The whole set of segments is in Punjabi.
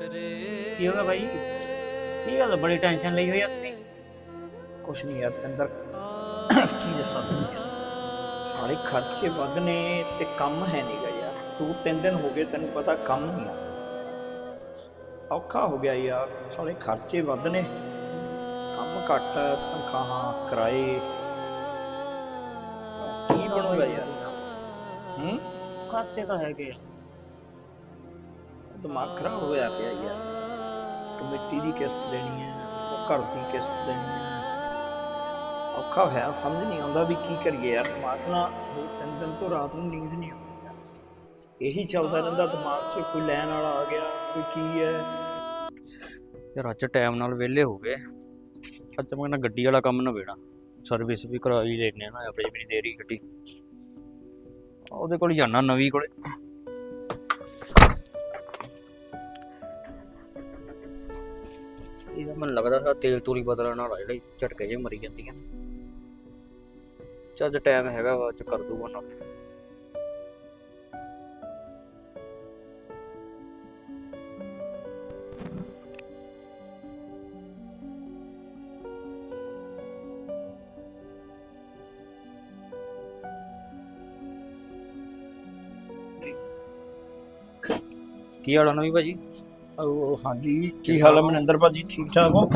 ਕੀ ਹੋ ਗਿਆ ਬਾਈ? ਕੀ ਗੱਲ ਬੜੀ ਟੈਨਸ਼ਨ ਲਈ ਹੋਈ ਆ ਤੁਸੀਂ ਕੁਛ ਨਹੀਂ ਯਾਰ ਅੰਦਰ ਕੀ ਦੱਸਾਂ ਤੈਨੂੰ? ਸਾਰੇ ਖਰਚੇ ਵੱਧ ਨੇ ਤੇ ਕੰਮ ਹੈ ਨਹੀਂਗਾ ਯਾਰ। ਤੂੰ ਤਿੰਨ ਦਿਨ ਹੋ ਗਏ ਤੈਨੂੰ ਪਤਾ ਕੰਮ ਨਹੀਂ ਆ। ਔਖਾ ਹੋ ਗਿਆ ਯਾਰ ਸਾਰੇ ਖਰਚੇ ਵੱਧ ਨੇ। ਕੰਮ ਘੱਟ ਤਨਖਾਹਾਂ ਕਿਰਾਏ। ਕੀ ਬਣੂਗਾ ਯਾਰ? ਹੂੰ? ਖਰਚੇ ਤਾਂ ਹੈਗੇ ਆ। ਦਿਮਾਗ ਖਰਾਬ ਹੋਇਆ ਪਿਆ ਯਾਰ ਕਮੇਟੀ ਦੀ ਕਿਸ਼ਤ ਦੇਣੀ ਹੈ, ਉਹ ਘਰ ਦੀ ਕਿਸ਼ਤ ਦੇਣੀ ਹੈ। ਔਖਾ ਹੋਇਆ, ਸਮਝ ਨਹੀਂ ਆਉਂਦਾ ਵੀ ਕੀ ਕਰੀਏ ਯਾਰ, ਦਿਮਾਗ ਨਾਲ ਦੋ ਤਿੰਨ ਦਿਨ ਤੋਂ ਰਾਤ ਨੂੰ ਨੀਂਦ ਨਹੀਂ ਆਉਂਦੀ। ਇਹੀ ਚੱਲਦਾ ਰਹਿੰਦਾ, ਦਿਮਾਗ 'ਚ ਕੋਈ ਲੈਣ ਵਾਲਾ ਆ ਗਿਆ, ਕੋਈ ਕੀ ਹੈ। ਯਾਰ ਅੱਜ ਟਾਈਮ ਨਾਲ ਵਿਹਲੇ ਹੋ ਗਏ। ਅੱਜ ਮੈਂ ਨਾ ਗੱਡੀ ਵਾਲਾ ਕੰਮ ਨਵੇੜਾ ਸਰਵਿਸ ਵੀ ਕਰਾ ਹੀ ਲੈਨੇ ਆ ਨਾ, ਆਪਣੀ ਮੇਰੀ ਦੇਰੀ ਗੱਡੀ। ਉਹਦੇ ਕੋਲ ਜਾਣਾ ਨਵੀਂ ਕੋਲੇ। ਇਹਦਾ ਮੈਨੂੰ ਲੱਗਦਾ ਸਾਡਾ ਤੇਲ ਤੂਲੀ ਬਦਲਣ ਵਾਲਾ ਜਿਹੜੀ ਝਟਕੇ ਜੇ ਮਰੀ ਜਾਂਦੀਆਂ ਚੱਲ ਟਾਈਮ ਹੈਗਾ ਵਾ ਚ ਕਰ ਦੂਗਾ ਨਾ। ਕੀ ਹਾਲ ਆ ਨਵੀਂ ਭਾਜੀ? ਉਹ ਹਾਂਜੀ ਕੀ ਹਾਲ ਹੈ ਮਨਿੰਦਰ ਭਾਜੀ? ਠੀਕ ਠਾਕ ਹੋ?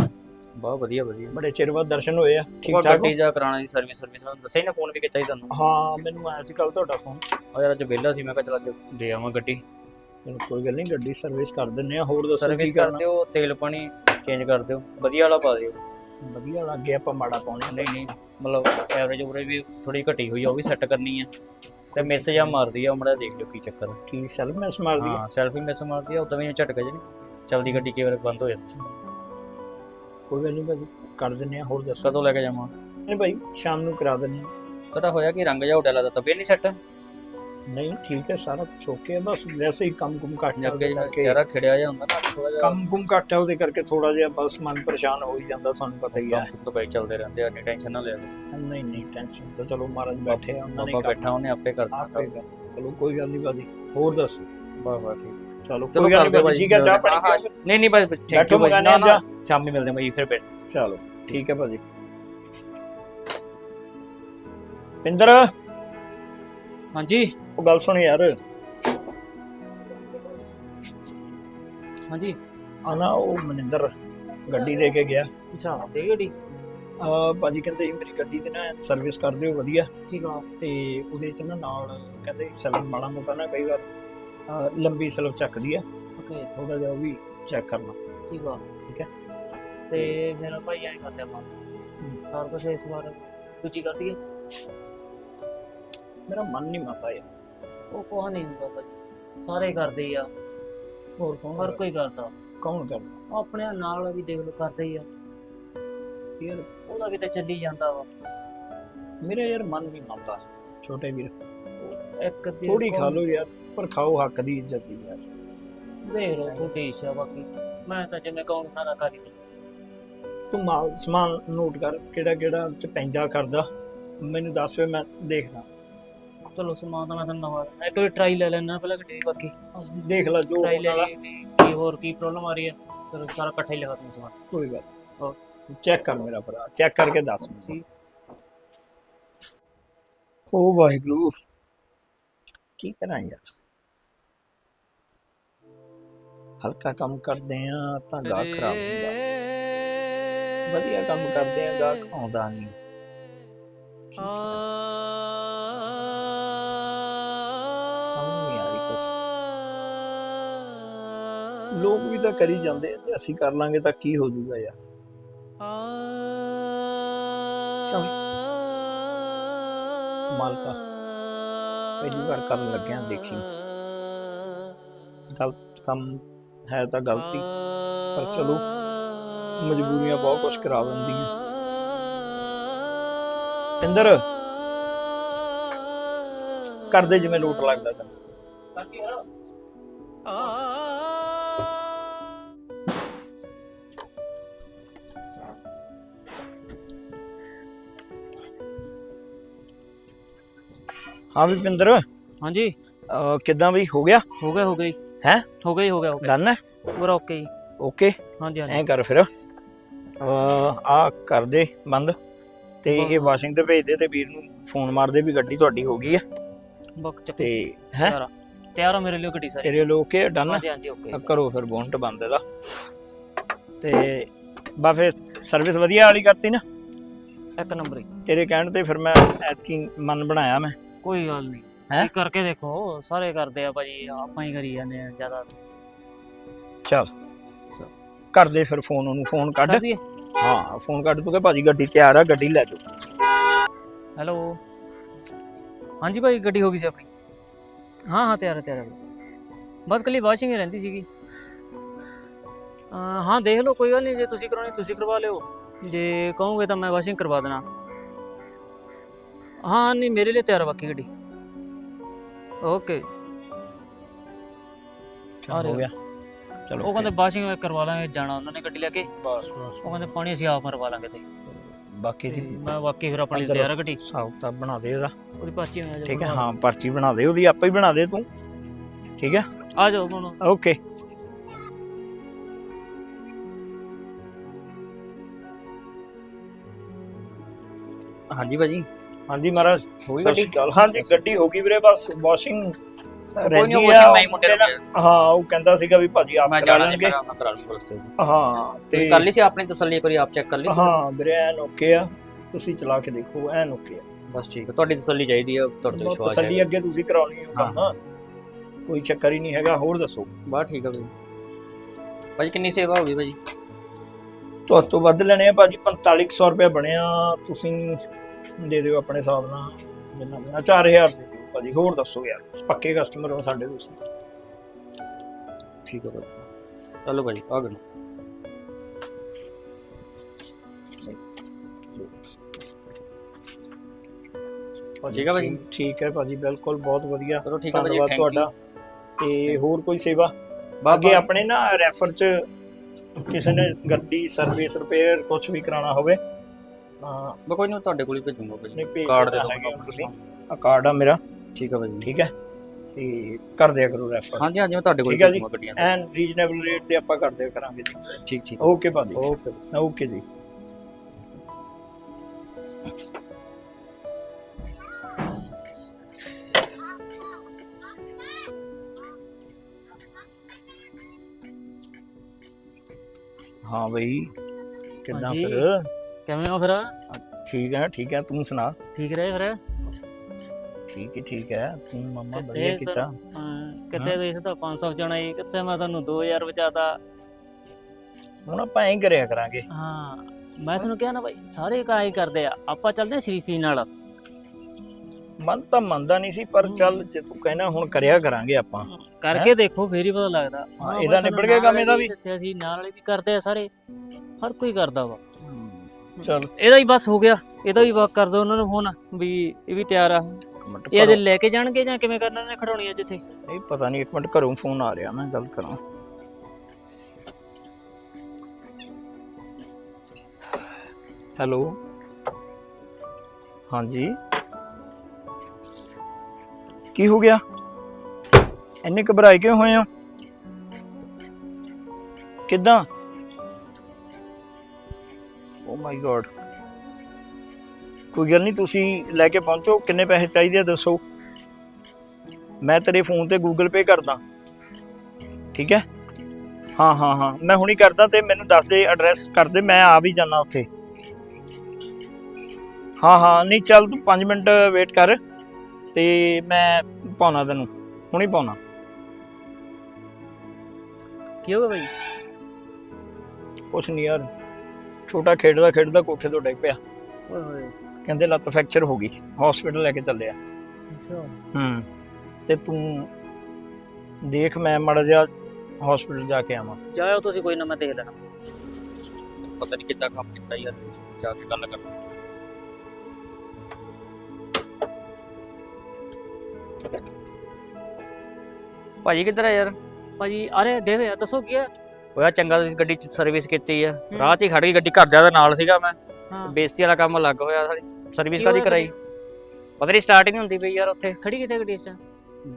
ਬਹੁਤ ਵਧੀਆ ਵਧੀਆ। ਬੜੇ ਚਿਰ ਬਾਅਦ ਦਰਸ਼ਨ ਹੋਏ ਆ। ਠੀਕ ਠਾਕ ਗੱਡੀ ਦਾ ਕਰਾਣਾ ਸੀ ਸਰਵਿਸ ਸਰਵਿਸ ਨੂੰ ਦੱਸਿਆ ਨਾ ਫੋਨ ਵੀ ਕੀਤਾ ਸੀ ਤੁਹਾਨੂੰ। ਹਾਂ ਮੈਨੂੰ ਆਇਆ ਸੀ ਕੱਲ ਤੁਹਾਡਾ ਫੋਨ ਉਹ ਯਾਰ ਅੱਜ ਵਿਹਲਾ ਸੀ ਮੈਂ ਕਿਹਾ ਚਲ ਅੱਜ ਦੇ ਆਵਾਂ ਗੱਡੀ। ਚਲੋ ਕੋਈ ਗੱਲ ਨਹੀਂ ਗੱਡੀ ਸਰਵਿਸ ਕਰ ਦਿੰਨੇ ਆ। ਹੋਰ ਦੱਸੋ ਕੀ ਸਰਵਿਸ ਕਰ ਦਿਓ ਤੇਲ ਪਾਣੀ ਚੇਂਜ ਕਰ ਦਿਓ। ਵਧੀਆ ਵਾਲਾ ਪਾ ਦਿਓ। ਵਧੀਆ ਲੱਗ ਗਿਆ ਆਪਾਂ ਮਾੜਾ ਪਾਉਣੇ ਨਹੀਂ ਨਹੀਂ। ਮਤਲਬ ਐਵਰੇਜ ਉਰੇ ਵੀ ਥੋੜੀ ਘਟੀ ਹੋਈ ਆ ਉਹ ਵੀ ਸੈੱਟ ਕਰਨੀ ਆ। ਤੇ ਮੈਸੇਜ ਆ ਮਾਰਦੀ ਆ ਮੜਾ ਦੇਖ ਲਿਓ ਕੀ ਚੱਕਰ ਆ। ਕੀ ਸੈਲਫ ਮੈਸ ਮਾਰਦੀ ਹੈ ਹਾਂ ਸੈਲਫੀ ਮੈਸੇਜ ਮਾਰਦੀ ਆ ਉਦੋਂ ਵੀ ਝਟਕ ਜੇ ਚਲਦੀ ਗੱਡੀ ਕਈ ਵਾਰ ਬੰਦ ਹੋ ਜਾਂਦੀ ਕੋਈ ਗੱਲ ਨਹੀਂ ਭਾਜੀ ਕਰ ਦਿੰਨੇ ਆ ਹੋਰ ਦੱਸੋ। ਕਦੋਂ ਲੈ ਕੇ ਜਾਵਾਂ? ਨਹੀਂ ਭਾਈ ਸ਼ਾਮ ਨੂੰ ਕਰਾ ਦਿੰਨੇ ਆ। ਤੁਹਾਡਾ ਹੋਇਆ ਕਿ ਰੰਗ ਜਾ ਉਡਾਲਾ ਦਾ ਤਬੀਅਤ ਨਹੀਂ ਸੈੱਟ? ਨਹੀਂ ਠੀਕ ਹੈ ਸਾਰਾ ਕੁਛ ਓਕੇ ਹੈ ਬਸ ਵੈਸੇ ਹੀ ਕੰਮ ਕੁਮ ਘੱਟ ਹੈ ਅੱਗੇ ਚਿਹਰਾ ਖਿੜਿਆ ਜਾ ਹੁੰਦਾ ਨਾ ਥੋੜਾ ਜਿਹਾ ਕੰਮ ਕੁਮ ਘੱਟ ਹੈ ਉਹਦੇ ਕਰਕੇ ਥੋੜਾ ਜਿਹਾ ਬਸ ਮਨ ਪਰੇਸ਼ਾਨ ਹੋ ਹੀ ਜਾਂਦਾ ਤੁਹਾਨੂੰ ਪਤਾ ਹੀ ਹੈ। ਤੋਂ ਬਈ ਚੱਲਦੇ ਰਹਿੰਦੇ ਆ ਨਹੀਂ ਟੈਨਸ਼ਨ ਨਾ ਲਿਆ। ਨਹੀਂ ਨਹੀਂ ਟੈਨਸ਼ਨ ਤਾਂ ਚਲੋ ਮਹਾਰਾਜ ਬੈਠੇ ਆ ਉਹਨਾਂ ਨੇ ਆਪਾਂ ਬੈਠਾ ਉਹਨੇ ਆਪੇ ਕਰਨਾ ਸਭ। ਚਲੋ ਕੋਈ ਗੱਲ ਨਹੀਂ ਭਾਜੀ ਹੋਰ ਦੱਸੋ? ਬਸ ਬਸ ਠੀਕ। ਚਲੋ ਕੋਈ ਗੱਲ ਨਹੀਂ ਠੀਕ ਹੈ ਚਾਹ ਪਾਣੀ? ਨਹੀਂ ਨਹੀਂ ਬਸ ਥੈਂਕ ਯੂ ਆ ਜਾ ਸ਼ਾਮੀ ਮਿਲਦੇ ਬਾਈ ਫਿਰ ਬੈਠ। ਚਲੋ ਠੀਕ ਹੈ ਭਾਜੀ। ਪਿੰਦਰ? ਹਾਂਜੀ। ਉਹ ਗੱਲ ਸੁਣ ਯਾਰ। ਹਾਂਜੀ। ਆ ਨਾ ਉਹ ਮਨਿੰਦਰ ਗੱਡੀ ਦੇ ਕੇ ਗਿਆ। ਅੱਛਾ ਦੇ ਗੱਡੀ? ਆ ਭਾਜੀ ਕਹਿੰਦੇ ਸੀ ਮੇਰੀ ਗੱਡੀ ਤੇ ਨਾ ਸਰਵਿਸ ਕਰ ਦਿਓ ਵਧੀਆ। ਠੀਕ ਆ। ਤੇ ਉਹਦੇ ਚ ਨਾ ਨਾਲ ਕਹਿੰਦੇ ਸਲਮ ਮਾੜਾ ਮੋਟਾ ਨਾ ਕਈ ਵਾਰ ਅਹ, ਲੰਬੀ ਸਲਵ ਚੱਕਦੀ ਆ। ਓਕੇ। ਥੋੜਾ ਜਿਹਾ ਉਹ ਵੀ ਚੈੱਕ ਕਰਨਾ। ਠੀਕ ਆ। ਠੀਕ ਹੈ ਤੇ ਮੇਰਾ ਭਾਈ ਐਂ ਕਰਦੇ ਆਪਾਂ। ਸਾਰ ਕੁਛ ਇਸ ਵਾਰ ਦੂਜੀ ਕਰ ਦਈਏ ਮੇਰਾ ਮਨ ਨਹੀਂ ਮੰਨਦਾ ਯਾਰ। ਉਹ ਕੋਹ ਨਹੀਂ ਹੁੰਦਾ ਭਾਜੀ। ਸਾਰੇ ਕਰਦੇ ਆ। ਹੋਰ ਕੌਣ ਹਰ ਕੋਈ ਕਰਦਾ। ਕੌਣ ਕਰਦਾ? ਆਪਣੇ ਨਾਲ ਵੀ ਦੇਖ ਲੋ ਕਰਦੇ ਹੀ ਆ। ਯਾਰ ਉਹਦਾ ਵੀ ਤਾਂ ਚੱਲੀ ਜਾਂਦਾ ਵਾ। ਮੇਰਾ ਯਾਰ ਮਨ ਨਹੀਂ ਮੰਨਦਾ। ਛੋਟੇ ਵੀਰ। ਇੱਕ ਦੀ ਥੋੜੀ ਖਾ ਲਓ ਯਾਰ ਪਰ ਖਾਓ ਹੱਕ ਦੀ ਇੱਜ਼ਤ ਹੀ ਯਾਰ। ਦੇਖ ਲੋ ਤੁਹਾਡੀ ਇੱਛਾ ਬਾਕੀ। ਮੈਂ ਤਾਂ ਜਿਵੇਂ ਕਹੂੰਗਾ ਨਾ ਕਰੀ ਤੂੰ ਮਾਲ ਸਮਾਨ ਨੋਟ ਕਰ ਕਿਹੜਾ ਕਿਹੜਾ ਚ ਪੈਂਦਾ ਕਰਦਾ। ਮੈਨੂੰ ਦੱਸ ਫੇ ਮੈਂ ਦੇਖਦਾ। ਚਲੋ ਸਮਾਨ ਤਾਂ ਮੈਂ ਤੁਹਾਨੂੰ ਨਵਾਂ ਇੱਕ ਵਾਰੀ ਟਰਾਈ ਲੈ ਲੈਣਾ ਪਹਿਲਾਂ ਗੱਡੀ ਦੀ ਬਾਕੀ। ਦੇਖ ਲੈ ਜੋ ਟਰਾਈ ਹੋਣ ਲੈ ਵਾਲਾ ਲਈ ਵੀ ਕੀ ਹੋਰ ਕੀ ਪ੍ਰੋਬਲਮ ਆ ਰਹੀ ਹੈ ਫਿਰ ਸਾਰਾ ਇਕੱਠਾ ਹੀ ਲਿਖਾ ਦੂੰ ਸਮਾਨ। ਕੋਈ ਗੱਲ ਹਾਂ। ਚੈੱਕ ਕਰ ਮੇਰਾ ਭਰਾ ਚੈੱਕ ਕਰਕੇ ਦੱਸ ਮੈਨੂੰ। ਠੀਕ। ਓ ਵਾਹਿਗੁਰੂ ਕੀ ਕਰਾਂ ਯਾਰ? ਹਲਕਾ ਕੰਮ ਕਰਦੇ ਆ ਤਾਂ ਗਾ ਖਰਾਬ ਹੁੰਦਾ। ਵਧੀਆ ਕੰਮ ਕਰਦੇ ਆ ਗਾ ਆਉਂਦਾ ਨਹੀਂ ਕੀ ਲੋਕ ਵੀ ਤਾਂ ਕਰੀ ਜਾਂਦੇ ਆ ਤੇ ਅਸੀਂ ਕਰ ਲਾਂਗੇ ਤਾਂ ਕੀ ਹੋ ਜਾਊਗਾ ਯਾਰ। ਚੱਲ। ਮਾਲਕਾ, ਪਹਿਲੀ ਵਾਰ ਕਰਨ ਲੱਗਿਆ ਦੇਖੀ। ਗਲਤ ਕੰਮ ਹੈ ਤਾਂ ਗਲਤੀ, ਪਰ ਚਲੋ, ਮਜਬੂਰੀਆਂ ਬਹੁਤ ਕੁਝ ਕਰਾ ਦਿੰਦੀਆਂ। ਇੰਦਰ ਕਰਦੇ ਜਿਵੇਂ ਲੋਟ ਲੱਗਦਾ ਤੈਨੂੰ। ਹਾਂ ਵੀ ਪਿੰਦਰ ਹਾਂਜੀ। ਅਹ ਕਿੱਦਾਂ ਹੋ ਗਿਆ? ਹੋ ਗਿਆ ਹੋ ਹੈਂ? ਹੋ ਗਿਆ ਜੀ ਹੋ ਗਿਆ ਹੋ ਗਿਆ। ਡਨ ਹੈ? ਪੂਰਾ ਓਕੇ ਜੀ। ਓਕੇ ਹਾਂਜੀ ਹਾਂਜੀ। ਐਂ ਕਰ ਫਿਰ। ਆ ਕਰ ਦੇ ਬੰਦ। ਤੇ ਇਹ ਵਾਸ਼ਿੰਗ ਤੇ ਭੇਜ ਦੇ ਤੇ ਵੀਰ ਨੂੰ ਫੋਨ ਮਾਰ ਦੇ ਵੀ ਗੱਡੀ ਤੁਹਾਡੀ ਹੋ ਗਈ ਹੈ ਬਕ ਚੱਕ। ਤੇ ਹੈ? ਤਿਆਰ ਆ। ਤਿਆਰ ਆ ਮੇਰੇ ਲਈ ਗੱਡੀ ਸਾਰੀ। ਤੇਰੇ ਲੋਕ ਓਕੇ ਡਨ ਹਾਂਜੀ ਹਾਂਜੀ ਓਕੇ ਕਰੋ ਫਿਰ ਬੋਨਟ ਬੰਦ ਇਹਦਾ। ਤੇ ਬਾ ਫਿਰ ਸਰਵਿਸ ਵਧੀਆ ਵਾਲੀ ਕਰਤੀ ਨਾ? ਇੱਕ ਨੰਬਰ ਹੀ ਤੇਰੇ ਕਹਿਣ ਤੇ ਫਿਰ ਮੈਂ ਐਤਕੀ ਮਨ ਬਣਾਇਆ ਮੈਂ। ਕੋਈ ਗੱਲ ਨਹੀਂ। ਹੈਂ? ਇਹ ਕਰਕੇ ਦੇਖੋ ਸਾਰੇ ਕਰਦੇ ਆ ਭਾਜੀ ਆਪਾਂ ਹੀ ਕਰੀ ਜਾਂਦੇ ਆ ਜ਼ਿਆਦਾ। ਚੱਲ। ਕਰ ਦੇ ਫਿਰ ਫੋਨ ਉਹਨੂੰ ਫੋਨ ਕੱਢ। ਹਾਂ ਫੋਨ ਕੱਢ ਤੂੰ ਕਿ ਭਾਜੀ ਗੱਡੀ ਤਿਆਰ ਆ ਗੱਡੀ ਲੈ ਜਾਓ। ਹੈਲੋ। ਹਾਂਜੀ ਭਾਈ ਗੱਡੀ ਹੋ ਗਈ ਸੀ ਆਪਣੀ। ਹਾਂ ਹਾਂ ਤਿਆਰ ਹੈ ਤਿਆਰ ਹੈ ਬਸ ਕੱਲੀ ਵਾਸ਼ਿੰਗ ਹੀ ਰਹਿੰਦੀ ਸੀਗੀ। ਅਹ ਹਾਂ ਦੇਖ ਲਓ ਕੋਈ ਗੱਲ ਨਹੀਂ ਜੇ ਤੁਸੀਂ ਕਰਾਉਣੀ ਤੁਸੀਂ ਕਰਵਾ ਲਿਓ। ਜੇ ਕਹੋਗੇ ਤਾਂ ਮੈਂ ਵਾਸ਼ਿੰਗ ਕਰਵਾ ਦੇਣਾ। ਹਾਂ ਨਹੀਂ ਮੇਰੇ ਲਈ ਤਿਆਰ ਹੈ ਬਾਕੀ ਗੱਡੀ। ਓਕੇ ਚੱਲ। ਹੋ ਗਿਆ। ਚਲੋ ਉਹ ਕਹਿੰਦੇ ਵਾਸ਼ਿੰਗ ਕਰਵਾ ਲਾਂਗੇ ਜਾਣਾ ਉਹਨਾਂ ਨੇ ਗੱਡੀ ਲੈ ਕੇ। ਬਸ ਬਸ। ਉਹ ਕਹਿੰਦੇ ਪਾਣੀ ਅਸੀਂ ਆਪ ਮਰਵਾ ਲਾਂਗੇ ਤੇ ਬਾਕੀ ਦੀ ਮੈਂ ਬਾਕੀ ਫਿਰ ਆਪਣੀ ਤਿਆਰ ਗੱਡੀ। ਹਿਸਾਬ ਤਾਂ ਬਣਾ ਦੇ ਇਹਦਾ ਉਹਦੀ ਮੈਂ ਆ ਠੀਕ ਹੈ ਹਾਂ ਪਰਚੀ ਬਣਾ ਦੇ ਉਹਦੀ ਆਪੇ ਹੀ ਬਣਾ ਦੇ ਤੂੰ। ਠੀਕ ਹੈ? ਆ ਜਾਓ ਹੁਣ। ਓਕੇ ਹਾਂਜੀ ਭਾਜੀ। ਹਾਂਜੀ ਮਹਾਰਾਜ ਹੋ ਗਈ ਗੱਡੀ? ਹਾਂਜੀ ਗੱਡੀ ਹੋ ਗਈ ਵੀਰੇ ਬਸ ਵਾਸ਼ਿੰਗ ਰਹਿੰਦੀ ਆ। ਮੈਂ ਹੀ ਮੁੰਡੇ ਨੂੰ ਕਿਹਾ। ਹਾਂ ਉਹ ਕਹਿੰਦਾ ਸੀਗਾ ਵੀ ਭਾਜੀ ਆਪ ਕਰਾ ਲੂੰਗਾ। ਹਾਂ ਤੇ ਤੇ ਕਰ ਲਈ ਸੀ ਆਪਣੀ ਤਸੱਲੀ ਇੱਕ ਵਾਰੀ ਆਪ ਚੈੱਕ ਕਰ ਲਈ ਹਾਂ ਵੀਰੇ ਐਨ ਓਕੇ ਆ। ਤੁਸੀਂ ਚਲਾ ਕੇ ਦੇਖੋ ਐਨ ਓਕੇ ਆ। ਬਸ ਠੀਕ ਹੈ ਤੁਹਾਡੀ ਤਸੱਲੀ ਚਾਹੀਦੀ ਹੈ ਤੁਹਾਡੇ ਤੇ ਵਿਸ਼ਵਾਸ ਤਸੱਲੀ ਹੈ ਅੱਗੇ ਤੁਸੀਂ ਕਰਾਉਣੀ ਹੋ ਕੰਮ। ਕੋਈ ਚੱਕਰ ਹੀ ਨਹੀਂ ਹੈਗਾ ਹੋਰ ਦੱਸੋ। ਬਸ ਠੀਕ ਹੈ ਭਾਜੀ। ਭਾਜੀ ਕਿੰਨੀ ਸੇਵਾ ਹੋ ਗਈ ਭਾਜੀ? ਤੁਹਾਡੇ ਤੋਂ ਵੱਧ ਲੈਣੇ ਆ ਭਾਜੀ 4500 ਰੁਪਏ ਬਣਿਆ। ਤੁਸੀਂ ਦੇ ਦਿਓ ਆਪਣੇ ਹਿਸਾਬ ਨਾਲ। ਜਿੰਨਾ ਬਣਿਆ 4000 ਦੇ ਦਿਓ ਭਾਜੀ ਹੋਰ ਦੱਸੋ ਯਾਰ। ਪੱਕੇ ਕਸਟਮਰ ਹੋ ਸਾਡੇ ਤੁਸੀਂ ਠੀਕ ਹੈ ਭਾਜੀ। ਚਲੋ ਭਾਜੀ ਆ ਗਏ ਠੀਕ ਹੈ ਭਾਜੀ। ਠੀਕ ਹੈ ਭਾਜੀ ਬਿਲਕੁਲ ਬਹੁਤ ਵਧੀਆ। ਚਲੋ ਠੀਕ ਹੈ ਭਾਜੀ ਧੰਨਵਾਦ ਤੁਹਾਡਾ। ਤੇ ਹੋਰ ਕੋਈ ਸੇਵਾ? ਬਾਕੀ ਆਪਣੇ ਨਾ ਰੈਫਰ ਚ ਕਿਸੇ ਨੇ ਗੱਡੀ ਸਰਵਿਸ ਰਿਪੇਅਰ ਕੁਝ ਵੀ ਕਰਾਉਣਾ ਹੋਵੇ ਹਾਂ ਮੈਂ ਕੋਈ ਨਹੀਂ ਤੁਹਾਡੇ ਕੋਲ ਹੀ ਭੇਜੂੰਗਾ ਭਾਜੀ। ਨਹੀਂ ਭੇਜ ਕਾਰਡ ਦੇ ਦੇਣਾ ਦਿਓ ਹੈਗਾ ਤੁਸੀਂ। ਆ ਕਾਰਡ ਆ ਮੇਰਾ। ਠੀਕ ਹੈ ਭਾਜੀ। ਠੀਕ ਹੈ। ਤੇ ਕਰ ਦਿਆ ਕਰੋ ਰੈਫਰ ਹਾਂਜੀ ਹਾਂਜੀ ਮੈਂ ਤੁਹਾਡੇ ਕੋਲ ਹੀ ਠੀਕ ਹੈ ਜੀ। ਭੇਜੂੰਗਾ ਗੱਡੀਆਂ ਸਾਰੀਆਂ। ਐਨ ਰੀਜ਼ਨੇਬਲ ਰੇਟ ਤੇ ਆਪਾਂ ਕਰ ਦਿਆ ਕਰਾਂਗੇ ਜੀ। ਠੀਕ ਠੀਕ। ਓਕੇ ਭਾਜੀ ਓਕੇ ਓਕੇ ਜੀ। ਹਾਂ ਬਈ ਕਿੱਦਾਂ ਹਾਂਜੀ। ਫਿਰ? ਕਿਵੇਂ ਹੋ ਫਿਰ? ਠੀਕ ਹੈ ਠੀਕ ਹੈ ਤੂੰ ਸੁਣਾ। ਠੀਕ ਰਹੇ ਫਿਰ? ਠੀਕ ਹੈ ਠੀਕ ਹੈ। ਤੂੰ ਮਮਾ ਵਧੀਆ? ਕੀਤਾ? ਹਾਂ, ਕਿੱਥੇ ਗਈ ਸੀ ਤਾਂ 500 ਜਣਾ ਹੀ ਕਿੱਥੇ ਮੈਂ ਤੁਹਾਨੂੰ 2000 ਬਚਾਤਾ। ਹੁਣ ਆਪਾਂ ਐਂ ਕਰਿਆ ਕਰਾਂਗੇ। ਹਾਂ ਮੈਂ ਤੁਹਾਨੂੰ ਕਿਹਾ ਨਾ ਭਾਈ ਸਾਰੇ ਕਾ ਹੀ ਕਰਦੇ ਆ ਆਪਾਂ ਚੱਲਦੇ ਸ਼ਰੀਫੀ ਨਾਲ। ਮਨ ਤਾਂ ਮੰਨਦਾ ਨਹੀਂ ਸੀ ਪਰ ਚੱਲ ਜੇ ਤੂੰ ਕਹਿਣਾ ਹੁਣ ਕਰਿਆ ਕਰਾਂਗੇ ਆਪਾਂ। ਕਰਕੇ ਦੇਖੋ ਫੇਰ ਹੀ ਪਤਾ ਲੱਗਦਾ। ਹਾਂ, ਇਹਦਾ ਨਿਬੜ ਗਿਆ ਕੰਮ ਇਹਦਾ ਵੀ? ਦੱਸਿਆ ਸੀ ਨਾਲ ਵਾਲੇ ਵੀ ਕਰਦੇ ਆ ਸਾਰੇ। ਹਰ ਕੋਈ ਕਰਦਾ ਵਾ। ਚੱਲ। ਇਹਦਾ ਹੀ ਬਸ ਹੋ ਗਿਆ। ਇਹਦਾ ਵੀ ਵਰਕ ਕਰ ਦੋ ਉਹਨਾਂ ਨੂੰ ਫੋਨ ਵੀ ਇਹ ਵੀ ਤਿਆਰ ਆ। ਮਿੰਟ ਇਹ ਘਰੋਂ- ਲੈ ਕੇ ਜਾਣਗੇ ਜਾਂ ਕਿਵੇਂ ਕਰਨਾ ਨੇ ਖੜਾਉਣੀ ਅੱਜ ਇੱਥੇ? ਨਹੀਂ ਪਤਾ ਨਹੀਂ ਇੱਕ ਮਿੰਟ ਘਰੋਂ ਫੋਨ ਆ ਰਿਹਾ ਮੈਂ ਗੱਲ ਕਰਾਂ। ਹੈਲੋ। ਹਾਂਜੀ। ਕੀ ਹੋ ਗਿਆ? ਇੰਨੇ ਘਬਰਾਏ ਕਿਉਂ ਹੋਏ ਹੋ? ਕਿੱਦਾਂ? ਮਾਈ ਗॉड ਕੋਈ ਗੱਲ ਨਹੀਂ ਤੁਸੀਂ ਲੈ ਕੇ ਪਹੁੰਚੋ ਕਿੰਨੇ ਪੈਸੇ ਚਾਹੀਦੇ ਆ ਦੱਸੋ। ਮੈਂ ਤੇਰੇ ਫੋਨ ਤੇ ਗੂਗਲ ਪੇ ਕਰਦਾ। ਠੀਕ ਹੈ? ਹਾਂ ਹਾਂ ਹਾਂ ਮੈਂ ਹੁਣੀ ਕਰਦਾ ਤੇ ਮੈਨੂੰ ਦੱਸ ਦੇ ਐਡਰੈਸ ਕਰ ਦੇ ਮੈਂ ਆ ਵੀ ਜਾਣਾ ਉੱਥੇ। ਹਾਂ ਹਾਂ ਨਹੀਂ ਚੱਲ ਤੂੰ 5 ਮਿੰਟ ਵੇਟ ਕਰ ਤੇ ਮੈਂ ਪਾਉਣਾ ਤੈਨੂੰ ਹੁਣੀ ਪਾਉਣਾ। ਕੀ ਹੋ ਗਿਆ ਭਾਈ ਕੁਛ ਨਹੀਂ ਯਾਰ। ਛੋਟਾ ਖੇਡਦਾ ਖੇਡਦਾ ਕੋਠੇ ਤੋਂ ਡਿੱਗ ਪਿਆ। ਓਏ ਹੋਏ। ਕਹਿੰਦੇ ਲੱਤ ਫ੍ਰੈਕਚਰ ਹੋ ਗਈ। ਹਸਪੀਟਲ ਲੈ ਕੇ ਚੱਲੇ ਆ ਅੱਛਾ। ਹੂੰ। ਤੇ ਤੂੰ ਦੇਖ ਮੈਂ ਮੜ ਜਾ ਹਸਪੀਟਲ ਜਾ ਕੇ ਆਵਾਂ। ਜਾਇਓ ਤੁਸੀਂ ਕੋਈ ਨਾ ਮੈਂ ਦੇਖ ਲੈਣਾ। ਪਤਾ ਨਹੀਂ ਕਿੱਦਾਂ ਕੰਮ ਕੀਤਾ ਯਾਰ। ਜਾ ਕੇ ਗੱਲ ਕਰਨਾ। ਭਾਜੀ ਕਿੱਧਰ ਹੈ ਯਾਰ? ਭਾਜੀ ਅਰੇ ਗਏ ਹੋਏ ਆ ਦੱਸੋ ਕੀ ਆ? ਹੋਇਆ ਚੰਗਾ ਤੁਸੀਂ ਗੱਡੀ ਚ ਸਰਵਿਸ ਕੀਤੀ ਆ। ਰਾਹ 'ਚ ਹੀ ਖੜ ਗਈ ਗੱਡੀ ਘਰਦਿਆਂ ਦੇ ਨਾਲ ਸੀਗਾ ਮੈਂ। ਹਾਂ। ਬੇਇੱਜ਼ਤੀ ਵਾਲਾ ਕੰਮ ਲੱਗ ਹੋਇਆ ਸਾਰੀ। ਸਰਵਿਸ ਕੀ ਕਾਦੀ ਹੋਇਆ ਕਰਾਈ? ਪਤਾ ਨਹੀਂ ਸਟਾਰਟ ਹੀ ਨਹੀਂ ਹੁੰਦੀ ਪਈ ਯਾਰ ਉੱਥੇ। ਖੜੀ ਕਿੱਥੇ ਗੱਡੀ ਇਸ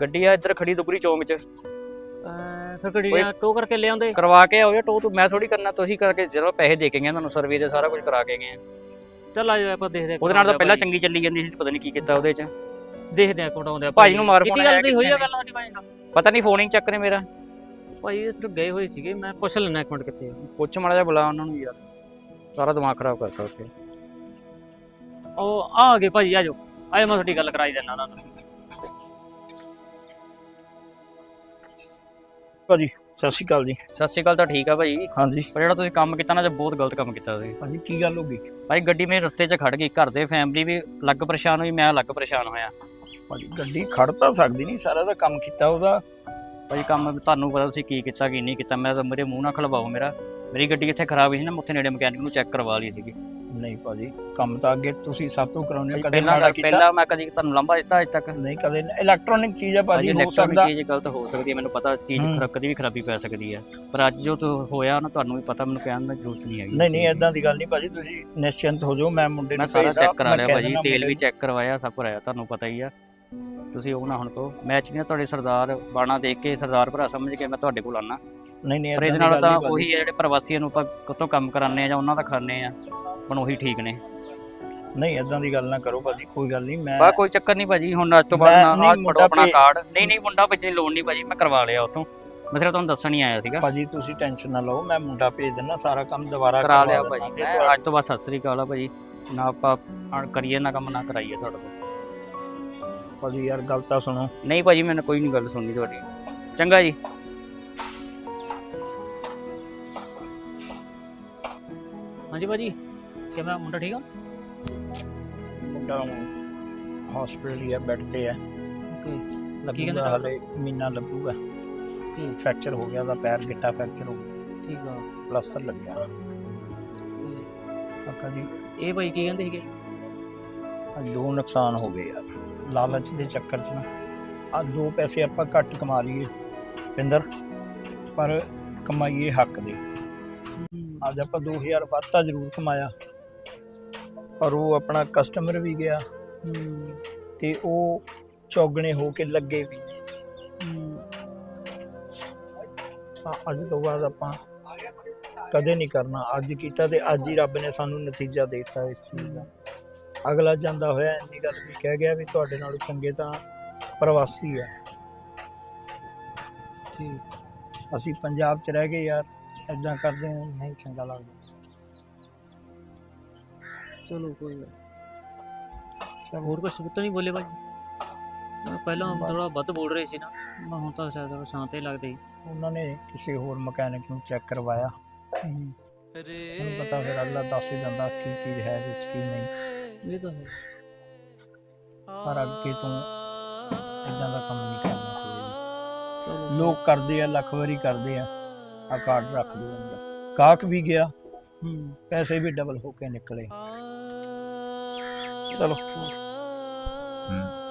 ਗੱਡੀ ਆ ਇੱਧਰ ਖੜੀ ਦੁਗਰੀ ਚੌਂਕ 'ਚ। ਅਹ ਫਿਰ ਗੱਡੀ ਨਾਲ ਟੋ ਕਰਕੇ ਲੈ ਆਉਂਦੇ ਕਰਵਾ ਕੇ ਆਓ ਟੋ ਤੂੰ ਮੈਂ ਥੋੜੀ ਕਰਨਾ ਤੁਸੀਂ ਕਰਕੇ ਜਦੋਂ ਪੈਸੇ ਦੇ ਕੇ ਗਏ ਤੁਹਾਨੂੰ ਸਰਵਿਸ ਦੇ ਸਾਰਾ ਕੁਝ ਕਰਾ ਕੇ ਗਏ ਆ। ਚੱਲ ਆ ਜਾਓ ਆਪਾਂ ਦੇਖਦੇ ਹਾਂ ਉਹਦੇ ਨਾਲ ਤਾਂ ਪਹਿਲਾਂ ਚੰਗੀ ਚੱਲੀ ਜਾਂਦੀ ਸੀ ਪਤਾ ਨਹੀਂ ਕੀ ਕੀਤਾ ਉਹਦੇ ਚ। ਦੇਖਦੇ ਆ ਕਢਾਉਂਦੇ ਆ ਭਾਈ ਨੂੰ ਮਾਰ ਕੀਤੀ ਗੱਲ ਹੋਈ ਆ ਗੱਲ ਸਾਡੀ ਭਾਈ ਨਾਲ? ਪਤਾ ਨਹੀਂ ਫੋਨ ਹੀ ਚੱਕ ਰਹੇ ਮੇਰਾ। ਭਾਈ ਸਿਰਫ ਗਏ ਹੋਏ ਸੀਗੇ ਮੈਂ ਪੁੱਛ ਲੈਣਾ ਇੱਕ ਮਿੰਟ ਕਿੱਥੇ ਆ। ਪੁੱਛ ਮਾੜਾ ਜਿਹਾ ਬੁਲਾ ਉਹਨਾਂ ਨੂੰ ਯਾਰ। ਸਾਰਾ ਦਿਮਾਗ ਖਰਾਬ ਕਰਤਾ ਉੱਥੇ। ਉਹ ਆ ਗਏ ਭਾਈ ਆ ਜਾਓ। ਆਏ ਮੈਂ ਤੁਹਾਡੀ ਗੱਲ ਕਰਾਈ ਦਿੰਦਾ ਉਹਨਾਂ ਨੂੰ। ਭਾਜੀ ਸਤਿ ਸ਼੍ਰੀ ਅਕਾਲ ਜੀ। ਸਤਿ ਸ਼੍ਰੀ ਅਕਾਲ ਤਾਂ ਠੀਕ ਆ ਭਾਈ। ਹਾਂਜੀ। ਪਰ ਜਿਹੜਾ ਤੁਸੀਂ ਕੰਮ ਕੀਤਾ ਨਾ ਜੇ ਬਹੁਤ ਗਲਤ ਕੰਮ ਕੀਤਾ ਤੁਸੀਂ। ਭਾਜੀ ਕੀ ਗੱਲ ਹੋ ਗਈ? ਭਾਈ ਗੱਡੀ ਮੇਰੇ ਰਸਤੇ 'ਚ ਖੜ ਗਈ। ਘਰ ਦੇ ਫੈਮਿਲੀ ਵੀ ਅਲੱਗ ਪਰੇਸ਼ਾਨ ਹੋਈ ਮੈਂ ਅਲੱਗ ਪਰੇਸ਼ਾਨ ਹੋਇਆ। ਭਾਜੀ ਗੱਡੀ ਖੜ ਤਾਂ ਸਕਦੀ ਨਹੀਂ। ਸਾਰਾ ਦਾ ਕੰਮ ਕੀਤਾ ਉਹਦਾ। ਭਾਈ ਕੰਮ ਤੁਹਾਨੂੰ ਪਤਾ ਤੁਸੀਂ ਕੀ ਕੀਤਾ ਕੀ ਨਹੀਂ ਕੀਤਾ ਮੈਂ ਤਾਂ ਮੇਰੇ ਮੂੰਹ ਨਾਲ ਖਲਵਾਓ ਮੇਰਾ। ਮੇਰੀ ਗੱਡੀ ਕਿੱਥੇ ਖਰਾਬ ਹੋਈ ਸੀ ਨਾ ਮੈਂ ਉੱਥੇ ਨੇੜੇ ਮਕੈਨਿਕ ਨੂੰ ਚੈੱਕ ਕਰਵਾ ਲਈ ਸੀਗੀ। ਨਹੀਂ ਭਾਜੀ ਕੰਮ ਤਾਂ ਅੱਗੇ ਤੁਸੀਂ ਸਭ ਤੋਂ ਕਰਾਉਂਦੇ ਹੋ ਕਦੇ ਪਹਿਲਾਂ ਮਾੜਾ ਕੀਤਾ। ਪਹਿਲਾਂ ਮੈਂ ਕਦੀ ਤੁਹਾਨੂੰ ਲੰਬਾ ਦਿੱਤਾ ਅਜੇ ਤੱਕ। ਨਹੀਂ ਕਦੇ ਇਲੈਕਟ੍ਰੋਨਿਕ ਚੀਜ਼ ਹੈ ਭਾਜੀ ਹੋ ਇਲੈਕਟ੍ਰੋਨਿਕ ਸਕਦਾ ਚੀਜ਼ ਗਲਤ ਹੋ ਸਕਦੀ ਹੈ ਮੈਨੂੰ ਪਤਾ ਚੀਜ਼ ਕਦੀ ਵੀ ਖਰਾਬੀ ਪੈ ਸਕਦੀ ਹੈ। ਪਰ ਅੱਜ ਜੋ ਹੋਇਆ ਨਾ ਤੁਹਾਨੂੰ ਵੀ ਪਤਾ ਮੈਨੂੰ ਕਹਿਣ ਦੀ ਜ਼ਰੂਰਤ ਨਹੀਂ ਹੈਗੀ। ਨਹੀਂ ਨਹੀਂ ਐਦਾਂ ਦੀ ਗੱਲ ਨਹੀਂ ਭਾਜੀ ਤੁਸੀਂ ਨਿਸ਼ਚਿੰਤ ਹੋ ਜਾਓ ਮੈਂ ਮੁੰਡੇ ਨੂੰ ਸਾਰਾ ਚੈੱਕ ਕਰਾ ਲਿਆ ਭਾਜੀ ਤੇਲ ਵੀ ਚੈੱਕ ਕਰਵਾਇਆ ਸਭ ਕਰਾਇਆ ਤੁਹਾਨੂੰ ਪਤਾ ਹੀ ਆ। ਤੁਸੀਂ ਉਹ ਨਾ ਹੁਣ ਕਹੋ। ਮੈਂ ਚ ਤੁਹਾਡੇ ਸਰਦਾਰ ਬਾਣਾ ਦੇਖ ਕੇ ਸਰਦਾਰ ਭਰਾ ਸਮਝ ਕੇ ਮੈਂ ਤੁਹਾਡੇ ਕੋਲ ਆਣਾ। ਨਹੀਂ ਨਹੀਂ ਪਰ ਇਹਦੇ ਨਾਲ ਤਾਂ। ਉਹੀ ਹੈ ਜਿਹੜੇ ਪ੍ਰਵਾਸੀਆਂ ਨੂੰ ਆਪਾਂ ਕਿਤੋਂ ਕੰਮ ਕਰਾਉਂਦੇ ਆ ਜਾਂ ਉਹਨਾਂ ਦਾ ਖਾਣੇ ਆ ਪਰ ਉਹੀ ਠੀਕ ਨੇ। ਨਹੀਂ ਐਦਾਂ ਦੀ ਗੱਲ ਨਾ ਕਰੋ ਭਾਜੀ ਕੋਈ ਗੱਲ ਨਹੀਂ ਮੈਂ ਬਾ ਕੋਈ ਚੱਕਰ ਨਹੀਂ ਭਾਜੀ ਹੁਣ ਅੱਜ ਤੋਂ ਬਾਅਦ ਨਾ ਆਹ ਫੜੋ ਆਪਣਾ ਕਾਰਡ। ਨਹੀਂ ਨਹੀਂ ਮੁੰਡਾ ਭੇਜਣ ਦੀ ਲੋੜ ਨਹੀਂ ਭਾਜੀ ਮੈਂ ਕਰਵਾ ਲਿਆ ਉਤੋਂ ਮੈਂ ਸਿਰਫ ਤੁਹਾਨੂੰ ਦੱਸਣ ਹੀ ਆਇਆ ਸੀਗਾ। ਭਾਜੀ ਤੁਸੀਂ ਟੈਨਸ਼ਨ ਨਾ ਲਓ ਮੈਂ ਮੁੰਡਾ ਭੇਜ ਦਿੰਦਾ ਸਾਰਾ ਕੰਮ ਦੁਬਾਰਾ ਕਰਾ ਲਿਆ ਭਾਜੀ ਅੱਜ ਤੋਂ ਬਾਅਦ ਸਤਿ ਸ੍ਰੀ ਅਕਾਲ ਆ ਭਾਜੀ। ਨਾ ਆਪਾਂ ਕਰੀਏ ਨਾ ਕੰਮ ਨਾ ਕਰਾਈਏ ਤੁਹਾਡੇ ਕੋਲ। ਭਾਜੀ ਯਾਰ ਗੱਲ ਤਾਂ ਸੁਣੋ। ਨਹੀਂ ਭਾਜੀ ਮੈਨੂੰ ਕੋਈ ਨਹੀਂ ਗੱਲ ਸੁਣਨੀ ਤੁਹਾਡੀ। ਚੰਗਾ ਜੀ। ਹਾਂਜੀ ਭਾਜੀ ਕਿਵੇਂ ਮੁੰਡਾ ਠੀਕ ਆ ਮੁੰਡਾ ਹਸਪੀਟਲ ਹੀ ਹੈ ਬੈੱਡ ਤੇ ਹੈ ਓਕੇ ਕੀ ਲੱਗੂਗਾ? ਹਲੇ ਮਹੀਨਾ ਲੱਗੂਗਾ। ਠੀਕ। ਫ੍ਰੈਕਚਰ ਹੋ ਗਿਆ ਉਹਦਾ ਪੈਰ ਗਿੱਟਾ ਫ੍ਰੈਕਚਰ ਹੋ ਗਿਆ। ਠੀਕ ਆ। ਪਲਸਟਰ ਲੱਗਿਆ। ਤੇ ਕਾਕਾ ਜੀ। ਇਹ ਭਾਈ ਕੀ ਕਹਿੰਦੇ ਸੀਗੇ? ਆਹ ਦੋ ਨੁਕਸਾਨ ਹੋ ਗਏ ਯਾਰ। ਲਾਲਚ ਦੇ ਚੱਕਰ 'ਚ ਨਾ। ਆ ਦੋ ਪੈਸੇ ਆਪਾਂ ਘੱਟ ਕਮਾ ਲਈਏ ਪਿੰਦਰ। ਪਰ ਕਮਾਈਏ ਹੱਕ ਦੇ। ਅੱਜ ਆਪਾਂ 2000 ਵੱਧ ਜ਼ਰੂਰ ਕਮਾਇਆ। ਪਰ ਉਹ ਆਪਣਾ ਕਸਟਮਰ ਵੀ ਗਿਆ। ਤੇ ਉਹ ਚੌਗਣੇ ਹੋ ਕੇ ਲੱਗੇ ਵੀ। ਅੱਜ ਤੋਂ ਬਾਅਦ ਆਪਾਂ ਕਦੇ ਨਹੀਂ ਕਰਨਾ। ਅੱਜ ਕੀਤਾ ਤੇ ਅੱਜ ਹੀ ਰੱਬ ਨੇ ਸਾਨੂੰ ਨਤੀਜਾ ਦੇ ਦਿੱਤਾ ਇਸ ਚੀਜ਼ ਦਾ। ਅਗਲਾ ਜਾਂਦਾ ਹੋਇਆ ਇੰਨੀ ਗੱਲ ਵੀ ਕਹਿ ਗਿਆ ਵੀ ਤੁਹਾਡੇ ਨਾਲੋਂ ਚੰਗੇ ਤਾਂ ਪ੍ਰਵਾਸੀ ਆ ਠੀਕ। ਅਸੀਂ ਪੰਜਾਬ 'ਚ ਰਹਿ ਗਏ ਯਾਰ ਐਦਾਂ ਕਰਦੇ ਹਾਂ, ਨਹੀਂ ਚੰਗਾ ਲੱਗਦਾ। ਚਲੋ ਕੋਈ ਗੱਲ ਨੀ। ਹੋਰ ਕੁਝ ਤਾਂ ਨਹੀਂ ਬੋਲੇ ਭਾਜੀ ਮੈਂ ਪਹਿਲਾਂ ਥੋੜਾ ਵੱਧ ਬੋਲ ਰਹੇ ਸੀ ਨਾ ਮੈਂ ਹੁਣ ਤਾਂ ਸ਼ਾਇਦ ਥੋੜ੍ਹਾ ਸ਼ਾਂਤ ਹੀ ਲੱਗਦੇ। ਸੀ ਉਹਨਾਂ ਨੇ ਕਿਸੇ ਹੋਰ ਮਕੈਨਿਕ ਨੂੰ ਚੈੱਕ ਕਰਵਾਇਆ। ਤੁਹਾਨੂੰ ਪਤਾ ਫਿਰ ਅਗਲਾ ਦੱਸ ਹੀ ਦਿੰਦਾ ਕੀ ਚੀਜ਼ ਹੈ ਵਿੱਚ ਕੀ ਨਹੀਂ। ਇਹ ਤਾਂ ਹੈ। ਪਰ ਅੱਗੇ ਤੋਂ ਇਦਾਂ ਦਾ ਕੰਮ ਨਹੀਂ ਕਰਨਾ ਕੋਈ ਲੋਕ ਕਰਦੇ ਆ ਲੱਖ ਵਾਰੀ ਕਰਦੇ ਆ ਆ ਕਾਰਡ ਰੱਖ ਦੋ ਅੰਦਰ। ਕਾਕ ਵੀ ਗਿਆ ਹੂੰ ਪੈਸੇ ਵੀ ਡਬਲ ਹੋ ਕੇ ਨਿਕਲੇ। ਚਲੋ। ਚਲੋ। ਹੂੰ।